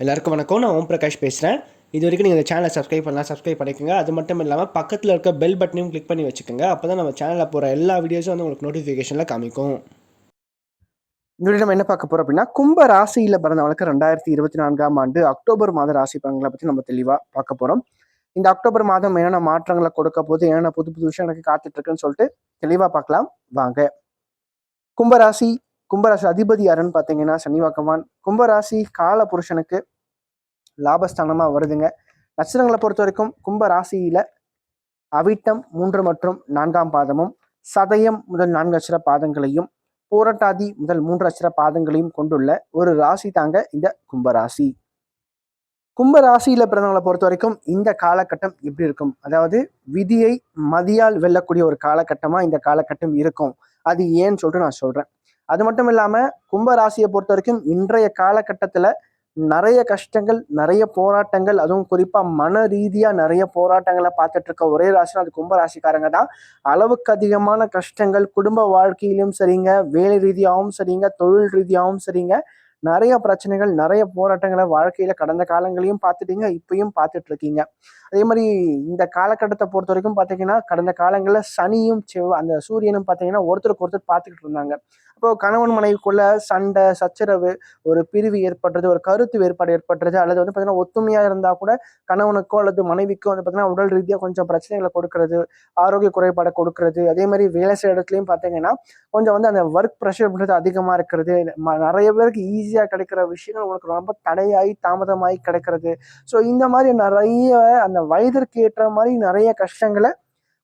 எல்லாருக்கும் வணக்கம். நான் ஓம் பிரகாஷ் பேசுகிறேன் இது வரைக்கும் நீங்கள் இந்த சேனலை சப்ஸ்கிரைப் பண்ணலாம் சப்ஸ்கிரைப் பண்ணிக்கோங்க. அது மட்டும் இல்லாமல் பக்கத்தில் இருக்க பெல் பட்டனையும் கிளிக் பண்ணி வச்சுக்கோங்க. அப்போ தான் நம்ம சேனலில் போகிற எல்லா வீடியோஸும் வந்து உங்களுக்கு நோட்டிஃபிகேஷனில் காமிக்கும். இந்த நம்ம என்ன பார்க்க போகிறோம் அப்படின்னா கும்ப ராசியில் பிறந்தவங்களுக்கு ரெண்டாயிரத்தி இருபத்தி நான்காம் ஆண்டு அக்டோபர் மாத ராசி பலன்களை பற்றி நம்ம தெளிவாக பார்க்க போகிறோம் இந்த அக்டோபர் மாதம் என்னென்ன மாற்றங்களை கொடுக்க போது என்னென்ன புது புது விஷயம் எனக்கு காத்துட்ருக்குன்னு சொல்லிட்டு தெளிவாக பார்க்கலாம். வாங்க. கும்பராசி கும்பராசி அதிபதி யாருன்னு பார்த்தீங்கன்னா சனி பகவான். கும்பராசி கால புருஷனுக்கு லாபஸ்தானமாக வருதுங்க. நட்சத்திரங்களை பொறுத்த வரைக்கும் கும்ப ராசியில அவிட்டம் மூன்று மற்றும் நான்காம் பாதமும் சதயம் முதல் நான்கு அச்சர பாதங்களையும் போராட்டாதி முதல் மூன்று அச்சர பாதங்களையும் கொண்டுள்ள ஒரு ராசி தாங்க இந்த கும்பராசி. கும்ப ராசியில பிறந்தவங்களை பொறுத்த வரைக்கும் இந்த காலகட்டம் எப்படி இருக்கும்? அதாவது விதியை மதியால் வெல்லக்கூடிய ஒரு காலகட்டமா இந்த காலகட்டம் இருக்கும்? அது ஏன்னு சொல்லிட்டு நான் சொல்றேன். அது மட்டும் இல்லாம கும்ப ராசியை பொறுத்த வரைக்கும் இன்றைய காலகட்டத்துல நிறைய கஷ்டங்கள் நிறைய போராட்டங்கள் அதுவும் குறிப்பா மன ரீதியா நிறைய போராட்டங்களை பார்த்துட்டு இருக்க ஒரே ராசினா அது கும்ப ராசிக்காரங்க தான். அளவுக்கு அதிகமான கஷ்டங்கள் குடும்ப வாழ்க்கையிலும் சரிங்க வேலை ரீதியாகவும் சரிங்க தொழில் ரீதியாகவும் சரிங்க நிறைய பிரச்சனைகள் நிறைய போராட்டங்களை வாழ்க்கையில கடந்த காலங்களையும் பார்த்துட்டீங்க இப்பயும் பார்த்துட்டு இருக்கீங்க. அதே மாதிரி இந்த காலகட்டத்தை பொறுத்த வரைக்கும் பார்த்தீங்கன்னா கடந்த காலங்களில் சனியும் செவ் அந்த சூரியனும் பார்த்தீங்கன்னா ஒருத்தருக்கு ஒருத்தர் பார்த்துக்கிட்டு இருந்தாங்க. இப்போ கணவன் மனைவிக்குள்ள சண்டை சச்சரவு ஒரு பிரிவு ஏற்படுறது ஒரு கருத்து வேறுபாடு ஏற்படுறது அல்லது வந்து பார்த்தீங்கன்னா ஒத்துமையாக இருந்தால் கூட கணவனுக்கோ அல்லது மனைவிக்கோ வந்து பார்த்தீங்கன்னா உடல் ரீதியாக கொஞ்சம் பிரச்சனைகளை கொடுக்கறது ஆரோக்கிய குறைபாடை கொடுக்கறது. அதே மாதிரி வேலை செய்கிற இடத்துலையும் பார்த்தீங்கன்னா கொஞ்சம் வந்து அந்த ஒர்க் ப்ரெஷர் அப்படின்றது அதிகமாக இருக்கிறது. ம- நிறைய பேருக்கு ஈஸியாக கிடைக்கிற விஷயங்கள் உங்களுக்கு ரொம்ப தடையாகி தாமதமாகி கிடைக்கிறது. ஸோ இந்த மாதிரி நிறைய அந்த வயதிற்கு ஏற்ற மாதிரி நிறைய கஷ்டங்களை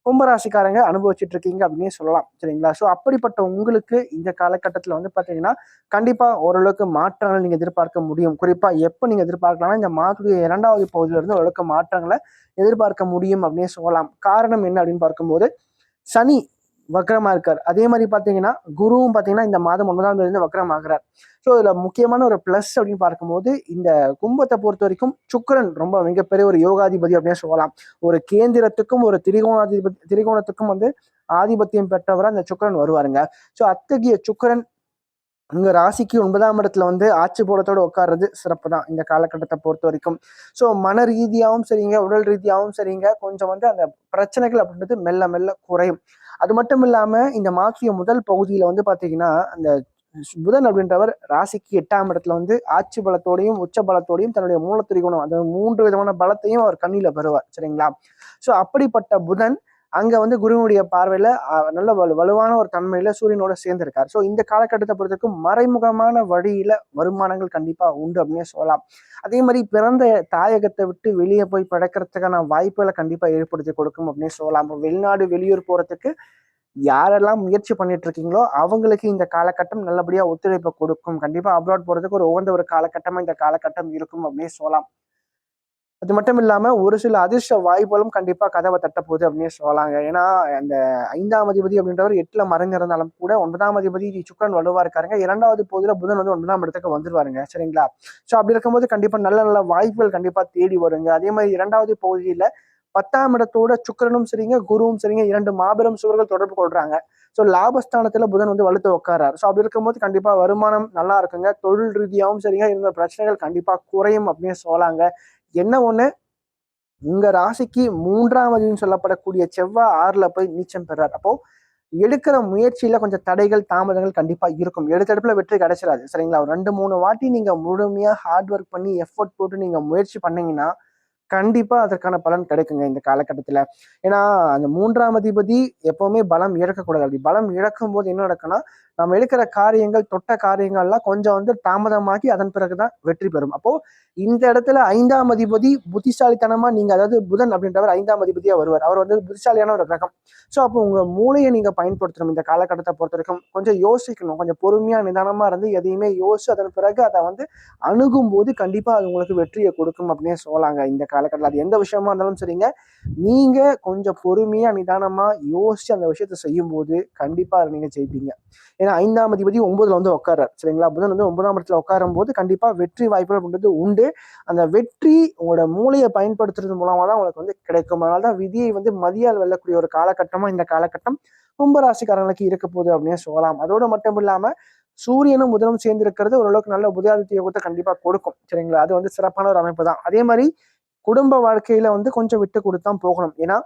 கும்பராசிக்காரங்க அனுபவிச்சுட்டு இருக்கீங்க அப்படின்னு சொல்லலாம் சரிங்களா? ஸோ அப்படிப்பட்ட உங்களுக்கு இந்த காலகட்டத்தில் வந்து பார்த்தீங்கன்னா கண்டிப்பாக ஓரளவுக்கு மாற்றங்கள் நீங்கள் எதிர்பார்க்க முடியும். குறிப்பாக எப்போ நீங்கள் எதிர்பார்க்கலாம்னா இந்த மாதத்துடைய இரண்டாவது பகுதியிலிருந்து ஓரளவுக்கு மாற்றங்களை எதிர்பார்க்க முடியும் அப்படின்னு சொல்லலாம். காரணம் என்ன அப்படின்னு பார்க்கும்போது சனி வக்ரமாக இருக்கார். அதே மாதிரி பார்த்தீங்கன்னா குருவும் பார்த்தீங்கன்னா இந்த மாதம் ஒன்பதாம் தேதி வந்து ஆகிறார் ஸோ இதில் முக்கியமான ஒரு ப்ளஸ் அப்படின்னு பார்க்கும்போது இந்த கும்பத்தை பொறுத்த வரைக்கும் சுக்கிரன் ரொம்ப மிகப்பெரிய ஒரு யோகாதிபதி அப்படின்னு சொல்லலாம். ஒரு கேந்திரத்துக்கும் ஒரு திரிகோணாதிபதி திரிகோணத்துக்கும் வந்து ஆதிபத்தியம் பெற்றவராக அந்த சுக்கரன் வருவாருங்க. ஸோ அத்தகைய சுக்கிரன் உங்க ராசிக்கு ஒன்பதாம் இடத்துல வந்து ஆட்சி போடத்தோட உட்கார்றது சிறப்பு தான் இந்த காலகட்டத்தை பொறுத்த வரைக்கும். ஸோ மன ரீதியாகவும் சரிங்க உடல் ரீதியாகவும் சரிங்க. கொஞ்சம் வந்து அந்த பிரச்சனைகள் அப்படின்றது மெல்ல மெல்ல குறையும். அது மட்டும் இல்லாமல் இந்த மாற்றிய முதல் பகுதியில் வந்து பார்த்தீங்கன்னா அந்த புதன் அப்படின்றவர் ராசிக்கு எட்டாம் இடத்துல வந்து ஆட்சி பலத்தோடையும் உச்ச பலத்தோடையும் தன்னுடைய மூலத்திரிகுணம் அந்த மூன்று விதமான பலத்தையும் அவர் கண்ணியில் பெறுவார் சரிங்களா? ஸோ அப்படிப்பட்ட புதன் அங்க வந்து குருவினுடைய பார்வையில நல்ல வலு வலுவான ஒரு தன்மையில சூரியனோட சேர்ந்திருக்கார். ஸோ இந்த காலகட்டத்தை பொறுத்தவரைக்கும் மறைமுகமான வழியில வருமானங்கள் கண்டிப்பா உண்டு அப்படின்னே சொல்லலாம். அதே மாதிரி பிறந்த தாயகத்தை விட்டு வெளியே போய் பிழைக்கிறதுக்கான வாய்ப்புகளை கண்டிப்பா ஏற்படுத்தி கொடுக்கும் அப்படின்னே சொல்லலாம். வெளிநாடு வெளியூர் போறதுக்கு யாரெல்லாம் முயற்சி பண்ணிட்டு இருக்கீங்களோ அவங்களுக்கு இந்த காலகட்டம் நல்லபடியா ஒத்துழைப்பை கொடுக்கும். கண்டிப்பா அப்ராட் போறதுக்கு ஒரு உகந்த ஒரு காலகட்டமா இந்த காலகட்டம் இருக்கும் அப்படின்னே சொல்லலாம். அது மட்டும் இல்லாமல் ஒரு சில அதிர்ஷ்ட வாய்ப்புகளும் கண்டிப்பாக கதவை தட்டப்போகுது அப்படின்னு சொல்லலாங்க. ஏன்னா அந்த ஐந்தாம் அதிபதி அப்படின்றவர் எட்டில் மறைஞ்சிருந்தாலும் கூட ஒன்பதாம் அதிபதி சுக்கரன் வலுவாக இருக்காருங்க. இரண்டாவது போதுல புதன் வந்து ஒன்பதாம் இடத்துக்கு வந்துருவாருங்க. சரிங்களா? ஸோ அப்படி இருக்கும்போது கண்டிப்பாக நல்ல நல்ல வாய்ப்புகள் கண்டிப்பாக தேடி வருங்க. அதே மாதிரி இரண்டாவது பகுதியில் பத்தாம் இடத்தோட சுக்கிரனும் சரிங்க குருவும் சரிங்க இரண்டு மாபெரும் சுவர்கள் தொடர்பு கொள்றாங்க. ஸோ லாபஸ்தானத்துல புதன் வந்து வலுத்து உட்காராரு ஸோ அப்படி இருக்கும்போது கண்டிப்பா வருமானம் நல்லா இருக்குங்க. தொழில் ரீதியாகவும் சரிங்க இருந்த பிரச்சனைகள் கண்டிப்பா குறையும் அப்படின்னு சொல்லாங்க என்ன ஒண்ணு? உங்க ராசிக்கு மூன்றாம் அதின்னு சொல்லப்படக்கூடிய செவ்வாய் ஆறுல போய் நீச்சம் பெறார். அப்போ எடுக்கிற முயற்சியில கொஞ்சம் தடைகள் தாமதங்கள் கண்டிப்பா இருக்கும். எடுத்தடுப்புல வெற்றி கிடைச்சிடாது சரிங்களா? ஒரு ரெண்டு மூணு வாட்டி நீங்க முழுமையா ஹார்ட் ஒர்க் பண்ணி எஃபோர்ட் போட்டு நீங்க முயற்சி பண்ணீங்கன்னா கண்டிப்பா அதற்கான பலன் கிடைக்குங்க இந்த காலகட்டத்துல. ஏன்னா அந்த மூன்றாம் அதிபதி எப்பவுமே பலம் இழக்கக்கூடாது அப்படி பலம் இழக்கும் போது என்ன நடக்கும்னா நம்ம எடுக்கிற காரியங்கள் தொட்ட காரியங்கள்லாம் கொஞ்சம் வந்து தாமதமாகி அதன் பிறகுதான் வெற்றி பெறும். அப்போ இந்த இடத்துல ஐந்தாம் அதிபதி புத்திசாலித்தனமா நீங்க அதாவது புதன் அப்படின்றவர் ஐந்தாம் அதிபதியா வருவார். அவர் வந்து புத்திசாலியான ஒரு கிரகம். ஸோ அப்போ உங்க மூளையை நீங்க பயன்படுத்தணும் இந்த காலகட்டத்தை பொறுத்த வரைக்கும். கொஞ்சம் யோசிக்கணும். கொஞ்சம் பொறுமையா நிதானமா இருந்து எதையுமே யோசிச்சு அதன் பிறகு அதை வந்து அணுகும் போது கண்டிப்பா அது உங்களுக்கு வெற்றியை கொடுக்கும் அப்படின்னே சொல்லலாங்க இந்த காலகட்டத்தில். அது எந்த விஷயமா இருந்தாலும் சரிங்க. நீங்க கொஞ்சம் பொறுமையா நிதானமா யோசிச்சு அந்த விஷயத்த செய்யும் போது கண்டிப்பா அதை நீங்க ஜெயிப்பீங்க. ஏன்னா ஐந்தாம் அதிபதி ஒன்பதுல வந்து உட்கார்றார் சரிங்களா? புதன் வந்து ஒன்பதாம் இடத்துல உட்காரும் போது கண்டிப்பாக வெற்றி வாய்ப்புகள் அப்படின்றது உண்டு. அந்த வெற்றி உங்களோட மூளையை பயன்படுத்துறது மூலமாக தான் உங்களுக்கு வந்து கிடைக்கும். அதனால தான் விதியை வந்து மதியால் வெல்லக்கூடிய ஒரு காலகட்டமா இந்த காலகட்டம் கும்பராசிக்காரங்களுக்கு இருக்க போகுது அப்படின்னு சொல்லலாம். அதோடு மட்டும் இல்லாமல் சூரியனும் புதனும் சேர்ந்து இருக்கிறது ஓரளவுக்கு நல்ல உதயாதித்ய யோகத்தை கண்டிப்பாக கொடுக்கும். சரிங்களா? அது வந்து சிறப்பான ஒரு அமைப்பு தான். அதே மாதிரி குடும்ப வாழ்க்கையில வந்து கொஞ்சம் விட்டு கொடுத்தான் போகணும். ஏன்னா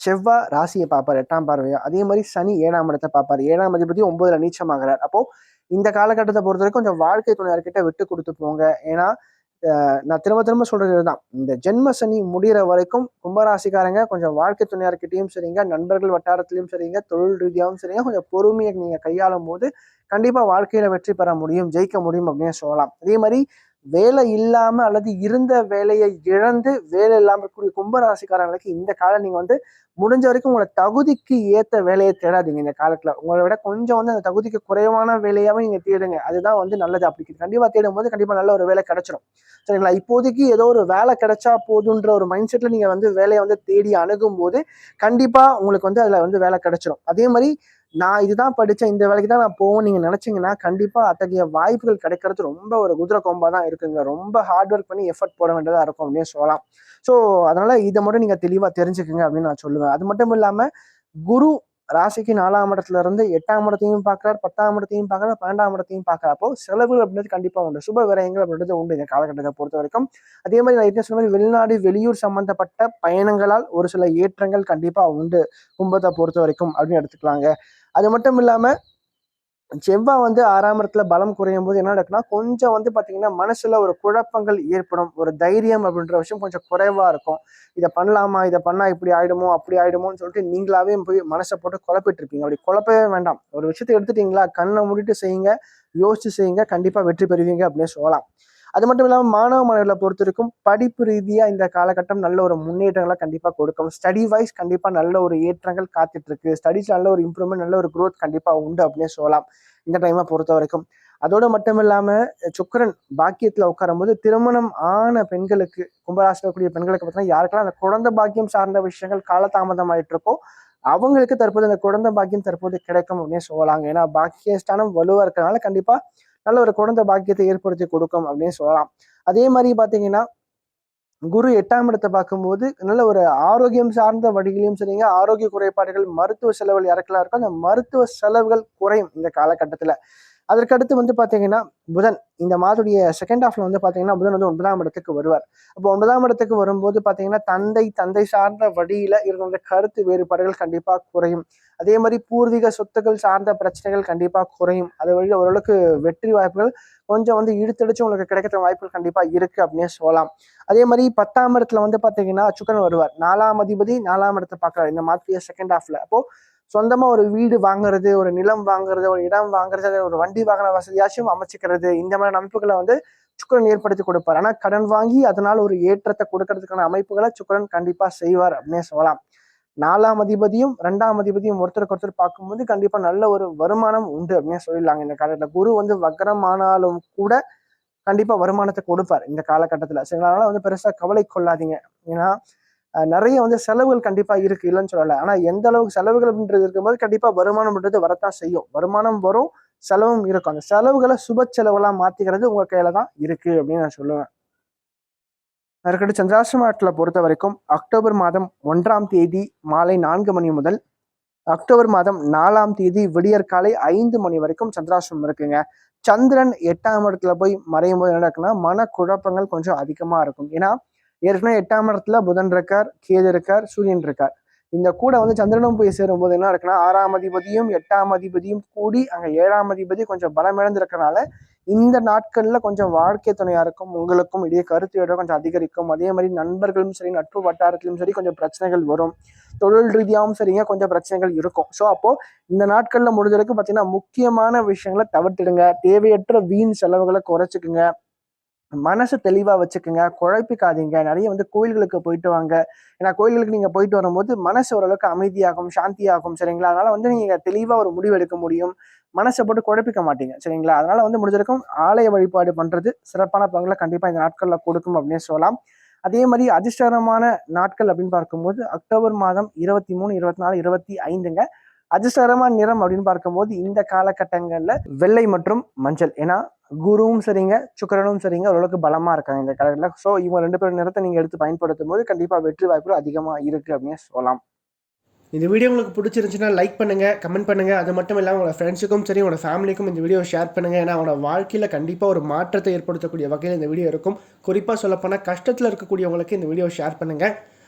செவ்வாய் ராசியை பார்ப்பார் எட்டாம் பார்வையா? அதே மாதிரி சனி ஏழாம் இடத்தை பார்ப்பார். ஏழாம் அதிபதி ஒன்பதுல நீச்சமாகிறார். அப்போ இந்த காலகட்டத்தை பொறுத்த வரைக்கும் கொஞ்சம் வாழ்க்கை துணையார்கிட்ட விட்டு கொடுத்து போங்க. ஏன்னா நான் திரும்ப திரும்ப சொல்றது தான் இந்த ஜென்ம சனி முடிகிற வரைக்கும் கும்பராசிக்காரங்க கொஞ்சம் வாழ்க்கை துணையார்கிட்டையும் சரிங்க நண்பர்கள் வட்டாரத்திலையும் சரிங்க தொழில் ரீதியாகவும் சரிங்க கொஞ்சம் பொறுமையை நீங்க கையாளும் போது கண்டிப்பா வாழ்க்கையில வெற்றி பெற முடியும் ஜெயிக்க முடியும் அப்படின்னு சொல்லலாம். அதே மாதிரி வேலை இல்லாம அல்லது இருந்த வேலையை இழந்து வேலை இல்லாம இருக்கக்கூடிய கும்பராசிக்காரங்களுக்கு இந்த காலம் நீங்க வந்து முடிஞ்ச வரைக்கும் உங்களை தகுதிக்கு ஏத்த வேலையை தேடாதீங்க இந்த காலத்துல. உங்களை விட கொஞ்சம் வந்து அந்த தகுதிக்கு குறைவான வேலையாவே நீங்க தேடுங்க. அதுதான் வந்து நல்லது. அப்படி கண்டிப்பா தேடும் போது கண்டிப்பா நல்ல ஒரு வேலை கிடைச்சிடும் சரிங்களா? இப்போதைக்கு ஏதோ ஒரு வேலை கிடைச்சா போதுன்ற ஒரு மைண்ட் செட்ல நீங்க வந்து வேலையை வந்து தேடி அணுகும் போது கண்டிப்பா உங்களுக்கு வந்து அதுல வந்து வேலை கிடைச்சிடும் அதே மாதிரி நான் இதுதான் படித்தேன் இந்த வேலைக்கு தான் நான் போவோம் நீங்கள் நினச்சிங்கன்னா கண்டிப்பாக அத்தகைய வாய்ப்புகள் கிடைக்கிறது ரொம்ப ஒரு குதிரை கொம்பாக தான் இருக்குங்க. ரொம்ப ஹார்ட் ஒர்க் பண்ணி எஃபர்ட் போட வேண்டியதாக இருக்கும் அப்படின்னு சொல்லலாம். ஸோ அதனால் இதை மட்டும் நீங்கள் தெளிவாக தெரிஞ்சுக்குங்க அப்படின்னு நான் சொல்லுவேன். அது மட்டும் இல்லாமல் குரு ராசிக்கு நாலாம் இடத்துல இருந்து எட்டாம் இடத்தையும் பார்க்குறாரு பத்தாம் இடத்தையும் பார்க்குறாரு பன்னெண்டாம் இடத்தையும் பார்க்குறப்போ செலவு அப்படின்றது கண்டிப்பாக உண்டு. சுப விரயங்கள் அப்படின்றது உண்டு இந்த காலகட்டத்தை பொறுத்த வரைக்கும். அதே மாதிரி நான் சொன்ன மாதிரி வெளிநாடு வெளியூர் சம்பந்தப்பட்ட பயணங்களால் ஒரு சில ஏற்றங்கள் கண்டிப்பாக உண்டு. கும்பத்தை பொறுத்த வரைக்கும் அப்படின்னு எடுத்துக்கலாங்க. அது மட்டும் இல்லாமல் செவ்வாய் வந்து ஆறாம் இடத்துல பலம் குறையும் போது என்ன நடக்குன்னா கொஞ்சம் வந்து பாத்தீங்கன்னா மனசுல ஒரு குழப்பங்கள் ஏற்படும். ஒரு தைரியம் அப்படின்ற விஷயம் கொஞ்சம் குறைவா இருக்கும். இதை பண்ணலாமா? இதை பண்ணா இப்படி ஆயிடுமோ? அப்படி ஆயிடுமோன்னு சொல்லிட்டு நீங்களாவே போய் மனசை போட்டு குழப்பிட்டு இருப்பீங்க. அப்படி குழப்பவே வேண்டாம். ஒரு விஷயத்தை எடுத்துட்டீங்களா? கண்ணை மூடிட்டு செய்யுங்க. யோசிச்சு செய்யுங்க. கண்டிப்பா வெற்றி பெறுவீங்க அப்படின்னு சொல்லலாம். அது மட்டும் இல்லாமல் மாணவ மாணவர்களை பொறுத்த வரைக்கும் படிப்பு ரீதியாக இந்த காலகட்டம் நல்ல ஒரு முன்னேற்றங்களை கண்டிப்பாக கொடுக்கும். ஸ்டடி வைஸ் கண்டிப்பாக நல்ல ஒரு ஏற்றங்கள் காத்துட்டு இருக்கு. ஸ்டடிஸ் நல்ல ஒரு இம்ப்ரூவ்மெண்ட் நல்ல ஒரு க்ரோத் கண்டிப்பாக உண்டு அப்படின்னு சொல்லலாம். இந்த டைமை பொறுத்த வரைக்கும். அதோடு மட்டும் இல்லாமல் சுக்கரன் பாக்கியத்தில் உட்காரும் போது திருமணம் ஆன பெண்களுக்கு கும்பராசியில் பெண்களுக்கு பார்த்தீங்கன்னா யாருக்கெல்லாம் அந்த குழந்தை பாக்கியம் சார்ந்த விஷயங்கள் காலதாமதம் ஆயிட்டு இருக்கோ அவங்களுக்கு தற்போது அந்த குழந்தை பாக்கியம் தற்போது கிடைக்கும் அப்படின்னு சொல்லலாங்க. ஏன்னா பாக்கியஸ்தானம் வலுவாக இருக்கிறதுனால கண்டிப்பாக நல்ல ஒரு குழந்தை பாக்கியத்தை ஏற்படுத்தி கொடுக்கும் அப்படின்னு சொல்லலாம். அதே மாதிரி பாத்தீங்கன்னா குரு எட்டாம் இடத்தை பார்க்கும்போது நல்ல ஒரு ஆரோக்கியம் சார்ந்த வழிகளையும் சரிங்க ஆரோக்கிய குறைபாடுகள் மருத்துவ செலவுகள் இறக்கலாம் இருக்கும் அந்த மருத்துவ செலவுகள் குறையும் இந்த காலகட்டத்துல. அதற்கடுத்து வந்து பார்த்தீங்கன்னா புதன். இந்த மாதத்துடைய செகண்ட் ஹாஃப்ல வந்து பார்த்தீங்கன்னா புதன் வந்து ஒன்பதாம் இடத்துக்கு வருவார். அப்போ ஒன்பதாம் இடத்துக்கு வரும்போது பார்த்தீங்கன்னா தந்தை தந்தை சார்ந்த வழியில இருக்கிற கருத்து வேறுபாடுகள் கண்டிப்பாக குறையும். அதே மாதிரி பூர்வீக சொத்துக்கள் சார்ந்த பிரச்சனைகள் கண்டிப்பாக குறையும். அது வழியில் ஓரளவுக்கு வெற்றி வாய்ப்புகள் கொஞ்சம் வந்து இழுத்தடிச்சு உங்களுக்கு கிடைக்கிற வாய்ப்புகள் கண்டிப்பாக இருக்கு அப்படின்னு சொல்லலாம். அதே மாதிரி பத்தாம் இடத்துல வந்து பார்த்தீங்கன்னா சுக்கரன் வருவார். நாலாம் அதிபதி நாலாம் இடத்தை பார்க்குறாரு. இந்த மாதத்துடைய செகண்ட் ஹாஃப்ல அப்போ சொந்தமாக ஒரு வீடு வாங்குறது ஒரு நிலம் வாங்குறது ஒரு இடம் வாங்குறது ஒரு வண்டி வாகன வசதியாச்சும் அமைச்சிக்கிறது. இந்த மாதிரி அமைப்புகளை வந்து சுக்கரன் ஏற்படுத்தி கொடுப்பார். ஆனால் கடன் வாங்கி அதனால் ஒரு ஏற்றத்தை கொடுக்கறதுக்கான அமைப்புகளை சுக்கரன் கண்டிப்பாக செய்வார் அப்படின்னே சொல்லலாம். நாலாம் அதிபதியும் ரெண்டாம் அதிபதியும் ஒருத்தருக்கு ஒருத்தர் பார்க்கும்போது கண்டிப்பாக நல்ல ஒரு வருமானம் உண்டு அப்படின்னு சொல்லிடலாங்க. இந்த காலத்தில் குரு வந்து வக்கரமானாலும் கூட கண்டிப்பாக வருமானத்தை கொடுப்பார் இந்த காலகட்டத்தில். சரி அதனால வந்து பெருசாக கவலை கொள்ளாதீங்க. ஏன்னா நிறைய வந்து செலவுகள் கண்டிப்பா இருக்கு இல்லைன்னு சொல்லலை. ஆனா எந்த அளவுக்கு செலவுகள் அப்படின்றது இருக்கும்போது கண்டிப்பா வருமானம்ன்றது வரத்தான் செய்யும். வருமானம் வரும் செலவும் இருக்கும். அந்த செலவுகளை சுப செலவுகளா மாத்திக்கிறது உங்க கையில் தான் இருக்கு அப்படின்னு நான் சொல்லுவேன். அதற்கடுத்து சந்திராசிரமத்துல பொறுத்த வரைக்கும் அக்டோபர் மாதம் ஒன்றாம் தேதி மாலை நான்கு மணி முதல் அக்டோபர் மாதம் நாலாம் தேதி விடியற் காலை ஐந்து மணி வரைக்கும் சந்திராசிரமம் இருக்குங்க. சந்திரன் எட்டாம் இடத்துல போய் மறையும் போது என்ன மன மனக்குழப்பங்கள் கொஞ்சம் அதிகமா இருக்கும். ஏன்னா ஏற்கனவே எட்டாம் இடத்துல புதன் இருக்கார் கேது இருக்கார் சூரியன் இருக்கார். இந்த கூட வந்து சந்திரனும் போய் சேரும்போது என்ன இருக்குன்னா ஆறாம் அதிபதியும் எட்டாம் அதிபதியும் கூடி அங்கே ஏழாம் அதிபதி கொஞ்சம் பலம் இழந்திருக்கனால இந்த நாட்களில் கொஞ்சம் வாழ்க்கை துணையா இருக்கும் உங்களுக்கும் இடையே கருத்து இடம் கொஞ்சம் அதிகரிக்கும். அதே மாதிரி நண்பர்களும் சரி நட்பு வட்டாரத்திலும் சரி கொஞ்சம் பிரச்சனைகள் வரும். தொழில் ரீதியாகவும் சரிங்க கொஞ்சம் பிரச்சனைகள் இருக்கும். ஸோ அப்போ இந்த நாட்களில் முடிஞ்ச வரைக்கும் பார்த்தீங்கன்னா முக்கியமான விஷயங்களை தவிர்த்திடுங்க. தேவையற்ற வீண் செலவுகளை குறைச்சிக்குங்க. மனசு தெளிவா வச்சுக்கோங்க. குழப்பிக்காதீங்க. நிறைய வந்து கோயில்களுக்கு போயிட்டு வாங்க. ஏன்னா கோயில்களுக்கு நீங்க போயிட்டு வரும்போது மனசு ஓரளவுக்கு அமைதியாகும் சாந்தியாகும் சரிங்களா? அதனால வந்து நீங்க தெளிவா ஒரு முடிவு எடுக்க முடியும். மனசை போட்டு குழப்பிக்க மாட்டீங்க சரிங்களா? அதனால வந்து முடிஞ்சிருக்கும். ஆலய வழிபாடு பண்றது சிறப்பான பங்களை கண்டிப்பா இந்த நாட்கள்ல கொடுக்கும் அப்படின்னு சொல்லலாம். அதே மாதிரி அதிர்ஷ்டகரமான நாட்கள் அப்படின்னு பார்க்கும்போது அக்டோபர் மாதம் இருபத்தி மூணு இருபத்தி நாலு இருபத்தி ஐந்துங்க. அதிர்ஷ்டகரமான நிறம் அப்படின்னு பார்க்கும்போது இந்த காலகட்டங்களில் வெள்ளை மற்றும் மஞ்சள். ஏன்னா குருவும் சரிங்க சுக்கரனும் சரிங்க ஓரளவுக்கு பலமாக இருக்காங்க இந்த கலரில் ஸோ இவங்க ரெண்டு பேரும் நிறத்தை நீங்கள் எடுத்து பயன்படுத்தும் போது கண்டிப்பாக வெற்றி வாய்ப்பு அதிகமாக இருக்குது அப்படின்னு சொல்லலாம். இந்த வீடியோ உங்களுக்கு பிடிச்சிருந்துச்சுன்னா லைக் பண்ணுங்கள் கமெண்ட் பண்ணுங்கள் அது மட்டும் இல்லாமல் உங்களோட ஃப்ரெண்ட்ஸுக்கும் சரி உங்களோட ஃபேமிலிக்கும் இந்த வீடியோ ஷேர் பண்ணுங்கள் ஏன்னா அவனோட வாழ்க்கையில் கண்டிப்பாக ஒரு மாற்றத்தை ஏற்படுத்தக்கூடிய வகையில் இந்த வீடியோ இருக்கும். குறிப்பாக சொல்லப்போனால் கஷ்டத்தில் இருக்கக்கூடியவங்களுக்கு இந்த வீடியோ ஷேர் பண்ணுங்கள்